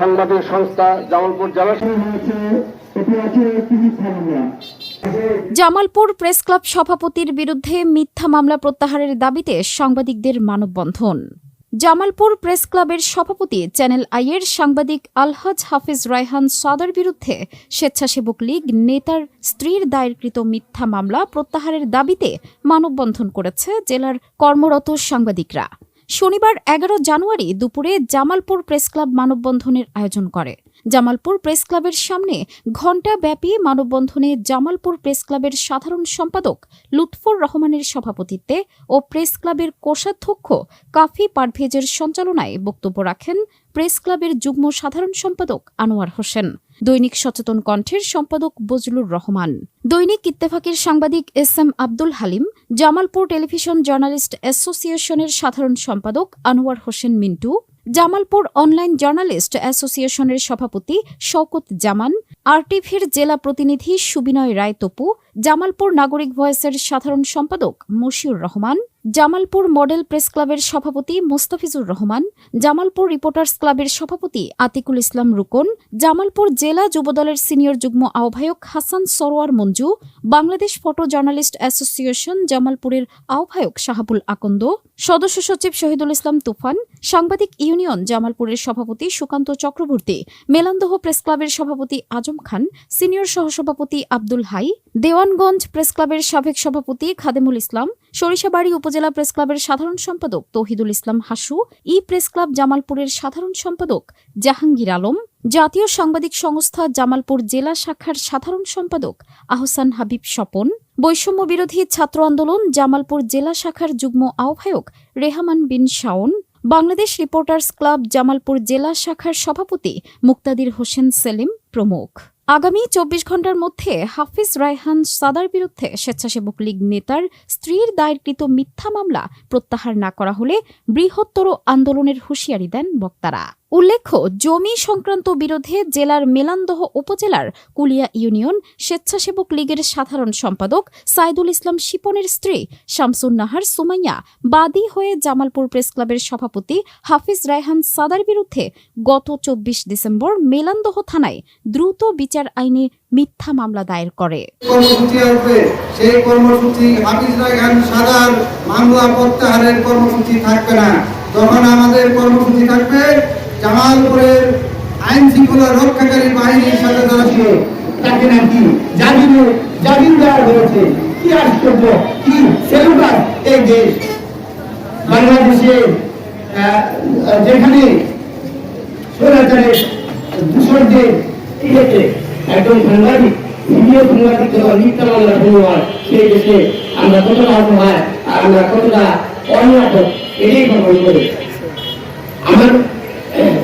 সাংবাদিক সংস্থা জামালপুর জেলা জামালপুর প্রেস ক্লাব সভাপতির বিরুদ্ধে মিথ্যা মামলা প্রত্যাহারের দাবিতে সাংবাদিকদের মানববন্ধন। জামালপুর প্রেস ক্লাবের সভাপতি চ্যানেল আইয়ের সাংবাদিক আলহাজ হাফিজ রায়হান সাদার বিরুদ্ধে স্বেচ্ছাসেবক লীগ নেতার স্ত্রীর দায়েরকৃত মিথ্যা মামলা প্রত্যাহারের দাবিতে মানববন্ধন করেছে জেলার কর্মরত সাংবাদিকরা। শনিবার এগারো জানুয়ারি দুপুরে জামালপুর প্রেস ক্লাব মানববন্ধনের আয়োজন করে। জামালপুর প্রেস ক্লাবের সামনে ঘণ্টাব্যাপী মানববন্ধনে জামালপুর প্রেস ক্লাবের সাধারণ সম্পাদক লুৎফর রহমানের সভাপতিত্বে ও প্রেস ক্লাবের কোষাধ্যক্ষ কাফি পারভেজের সঞ্চালনায় বক্তব্য রাখেন প্রেস ক্লাবের যুগ্ম সাধারণ সম্পাদক আনোয়ার হোসেন, দৈনিক সচেতন কণ্ঠের সম্পাদক বজলুর রহমান, দৈনিক ইত্তেফাকের সাংবাদিক S M Abdul Halim, Jamalpur television journalist অ্যাসোসিয়েশনের সাধারণ সম্পাদক আনোয়ার হোসেন মিন্টু, জামালপুর অনলাইন জার্নালিস্ট অ্যাসোসিয়েশনের সভাপতি শওকত জামান আরটিভির জেলা প্রতিনিধি সুবিনয় রায় তপু জামালপুর নাগরিক ভয়েসের সাধারণ সম্পাদক মশিউর রহমান, জামালপুর মডেল প্রেস ক্লাবের সভাপতি মোস্তাফিজুর রহমান, জামালপুর রিপোর্টার্স ক্লাবের সভাপতি আতিকুল ইসলাম রুকন, জামালপুর জেলা যুবদলের সিনিয়র যুগ্ম আহ্বায়ক Hasan Sarwar Manju, Bangladesh photo journalist association জামালপুরের আহ্বায়ক শাহাবুল আকন্দ, সদস্য সচিব শহীদুল ইসলাম তুফান, সাংবাদিক ইউনিয়ন জামালপুরের সভাপতি সুকান্ত চক্রবর্তী, মেলান্দহ প্রেস ক্লাবের সভাপতি আজম খান, সিনিয়র সহসভাপতি আব্দুল হাই, দেওয়ানগঞ্জ প্রেস ক্লাবের সাবেক সভাপতি খাদেমুল ইসলাম, সরিষাবাড়ি উপজেলা প্রেস ক্লাবের সাধারণ সম্পাদক Tohidul Islam Hasu, E press club জামালপুরের সাধারণ সম্পাদক জাহাঙ্গীর আলম, জাতীয় সাংবাদিক সংস্থা জামালপুর জেলা শাখার সাধারণ সম্পাদক আহসান হাবিব স্বপন, বৈষম্য বিরোধী ছাত্র আন্দোলন জামালপুর জেলা শাখার যুগ্ম আহ্বায়ক রেহামান বিন শাওন বাংলাদেশ রিপোর্টার্স ক্লাব জামালপুর জেলা শাখার সভাপতি মুক্তাদির হোসেন সেলিম প্রমুখ। আগামী চব্বিশ ঘণ্টার মধ্যে হাফিজ রায়হান সাদার বিরুদ্ধে স্বেচ্ছাসেবক লীগ নেতার স্ত্রীর দায়েরকৃত মিথ্যা মামলা প্রত্যাহার না করা হলে বৃহত্তর আন্দোলনের হুঁশিয়ারি দেন বক্তারা। উল্লেখ্য, জমি সংক্রান্ত বিরোধে জেলার মেলান্দহ উপজেলার কুলিয়া ইউনিয়ন স্বেচ্ছাসেবক লীগের সাধারণ সম্পাদক সাইদুল ইসলাম শিপনের স্ত্রী শামসুন নাহার সুমাইয়া বাদী হয়ে জামালপুর প্রেস ক্লাবের সভাপতি হাফিজ রায়হান সাদার বিরুদ্ধে গত চব্বিশ ডিসেম্বর মেলান্দহ থানায় দ্রুত বিচার আইনে মিথ্যা মামলা দায়ের করে। তখন আমাদের কর্মসূচি থাকবে জামালপুরের আইন শৃঙ্খলা রক্ষাকারী বাহিনীর সাথে যারা ছিল। তাকে নাকি জামিনে জামিন দেওয়া হয়েছে। কি আশ্চর্য, কি সেলুলার এই দেশ। বাংলাদেশে যেখানে স্বৈরাচারের দূষণদের একজন সাংবাদিক, ভিডিও সাংবাদিক মিথ্যা মামলা শুরু সেই দেশে আমরা কতটা অসহায় আর আমরা কতটা অনিরাপদ এটাই গ্রহণ করি। আমার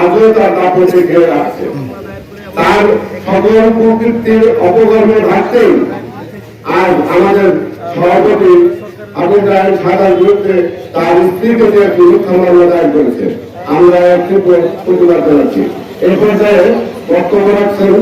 আজও তার দাপটে ঘিরে আছে। তার সকল প্রকৃতির অপকর্মে থাকতেই আর আমাদের সভাপতি আবুল রায় সাদার বিরুদ্ধে তার স্ত্রীকে যে মামলা দায়ের করেছে, আমরা একটি প্রতিবাদ জানাচ্ছি। এই পর্যায়ে বক্তব্য রাখছেন